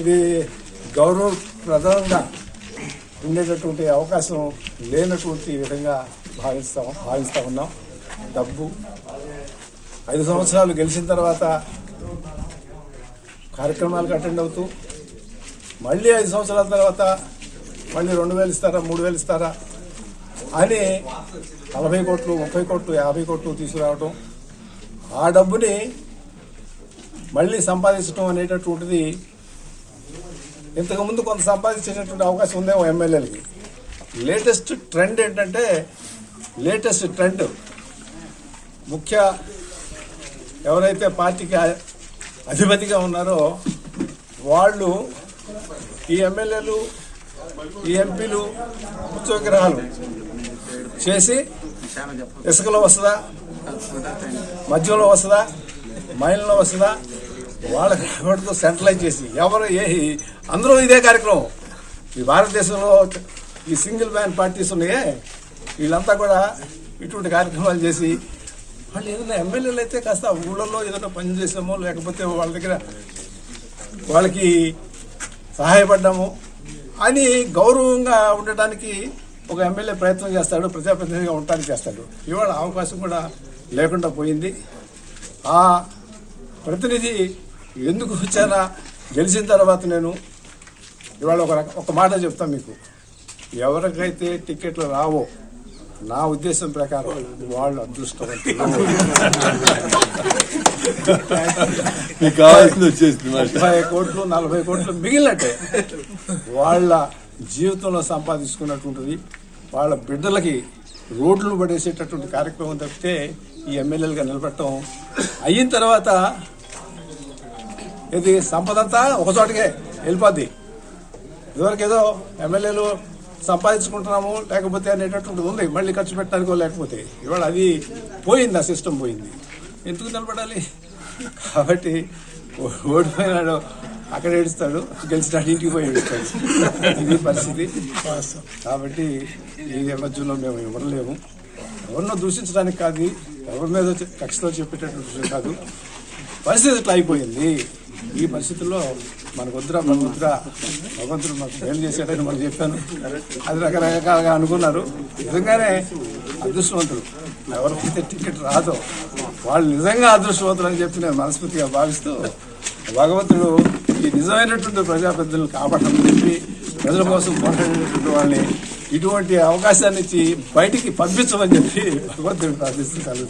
ఇది గౌరవప్రదంగా ఉండేటటువంటి అవకాశం లేనటువంటి విధంగా భావిస్తాం భావిస్తూ ఉన్నాం. డబ్బు. ఐదు సంవత్సరాలు గెలిచిన తర్వాత కార్యక్రమాలకు అటెండ్ అవుతూ మళ్ళీ ఐదు సంవత్సరాల తర్వాత మళ్ళీ రెండు వేలు ఇస్తారా మూడు వేలు ఇస్తారా అని నలభై కోట్లు ముప్పై కోట్లు యాభై కోట్లు తీసుకురావటం. ఆ డబ్బుని మళ్ళీ సంపాదించడం అనేటటువంటిది ఇంతకుముందు కొంత సంపాదించేటటువంటి అవకాశం ఉందేమో ఎమ్మెల్యేలకి. లేటెస్ట్ ట్రెండ్ ఏంటంటే లేటెస్ట్ ట్రెండ్ ముఖ్య ఎవరైతే పార్టీకి అధిపతిగా ఉన్నారో వాళ్ళు ఈ ఎమ్మెల్యేలు ఈ ఎంపీలు ఉత్సవగ్రహాలు చేసి ఇసుకలో వస్తుందా మధ్యలో వస్తుందా మైల్లో వస్తుందా వాళ్ళ ఎవరితో సెంట్రలైజ్ చేసి ఎవరు ఏ అందరూ ఇదే కార్యక్రమం. ఈ భారతదేశంలో ఈ సింగిల్ మ్యాన్ పార్టీస్ ఉన్నాయే వీళ్ళంతా కూడా ఇటువంటి కార్యక్రమాలు చేసి వాళ్ళు ఏదైనా ఎమ్మెల్యేలు అయితే కాస్త ఊళ్ళల్లో ఏదైనా పని చేసామో లేకపోతే వాళ్ళ దగ్గర వాళ్ళకి సహాయపడ్డాము అని గౌరవంగా ఉండటానికి ఒక ఎమ్మెల్యే ప్రయత్నం చేస్తాడు ప్రజాప్రతినిధిగా ఉండటానికి చేస్తాడు. ఇవాళ అవకాశం కూడా లేకుండా పోయింది. ఆ ప్రతినిధి ఎందుకు వచ్చానా? గెలిచిన తర్వాత నేను ఇవాళ ఒక రక- ఒక మాట చెప్తాను మీకు. ఎవరికైతే టికెట్లు రావో నా ఉద్దేశం ప్రకారం వాళ్ళు అదృష్టవంతులు. మీకు కావాల్సింది వచ్చేసింది మరి ముప్పై కోట్లు నలభై కోట్లు మిగిలినట్టే. వాళ్ళ జీవితంలో సంపాదించుకున్నటువంటిది వాళ్ళ బిడ్డలకి రోడ్లు పడేసేటటువంటి కార్యక్రమం తప్పితే ఈ ఎమ్మెల్యేలుగా నిలబెట్టడం అయిన తర్వాత ఇది సంపద అంతా ఒక చోటకే వెళ్ళిపోద్ది. ఇదివరకు ఏదో ఎమ్మెల్యేలు సంపాదించుకుంటున్నాము లేకపోతే అనేటటువంటిది ఉంది మళ్ళీ ఖర్చు పెట్టడానికో లేకపోతే. ఇవాళ అది పోయింది ఆ సిస్టమ్ పోయింది. ఎందుకు నిలబడాలి? కాబట్టి ఓడిపోయినాడు అక్కడ ఏడుస్తాడు గెలిచినాడు ఇంటికి పోయి ఏడుస్తాడు. ఇది పరిస్థితి. కాబట్టి ఈ నేపథ్యంలో మేము ఇవ్వలేము ఎవరినో దూషించడానికి కాదు ఎవరి మీద కక్షలో కక్షతో చెప్పేటటువంటి విషయం కాదు. పరిస్థితి ఇట్లా అయిపోయింది. ఈ పరిస్థితుల్లో మనకు వద్దురా భగవంతురా భగవంతుడు మాకు మేలు చేశాడని మనం చెప్పాను. అది రకరకాలుగా అనుకున్నారు. నిజంగానే అదృష్టవంతులు. ఎవరికైతే టికెట్ రాదో వాళ్ళు నిజంగా అదృష్టవంతులు అని చెప్పి నేను మనస్ఫూర్తిగా భావిస్తూ భగవంతుడు ఈ నిజమైనటువంటి ప్రజా పెద్దలు కాపాడటం చెప్పి ప్రజల కోసం పోరాడేటటువంటి వాళ్ళని ఇటువంటి అవకాశాన్ని ఇచ్చి బయటికి పంపించమని చెప్పి భగవంతుడు ప్రార్థిస్తూ సెలవు